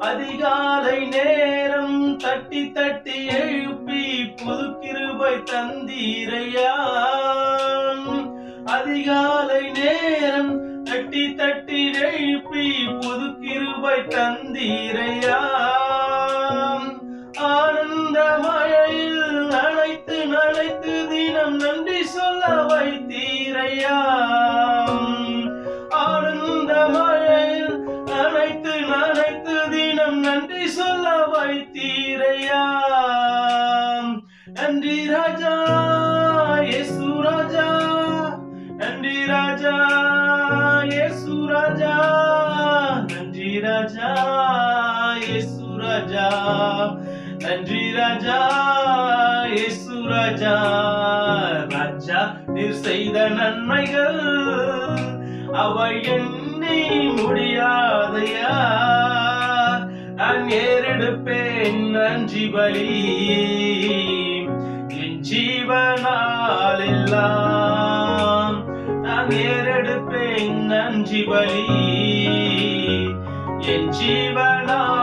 அதிகாலை நேரம் தட்டி தட்டி எழுப்பி புது கிருபை தந்தீரையா அதிகாலை நேரம் தட்டி தட்டி எழுப்பி புது கிருபை தந்தீரையா ஆனந்த மழையில் நனைத்து நனைத்து தினம் நன்றி சொல்ல வைத்தீரையா சொல்ல வைத்தீரையா நன்றி ராஜா இயேசு ராஜா. நன்றி ராஜா இயேசு ராஜா. நன்றி ராஜா இயேசு ராஜா. நன்றி ராஜா இயேசு ராஜா. ராஜா நீர் செய்த நன்மைகள் அவை எண்ணி முடியாதையா? ஏறெடுப்பேன் நன்றி பலி. என் ஜீவனால் எல்லாம் நான் ஏறெடுப்பேன் நன்றி பலி. என் ஜீவனால்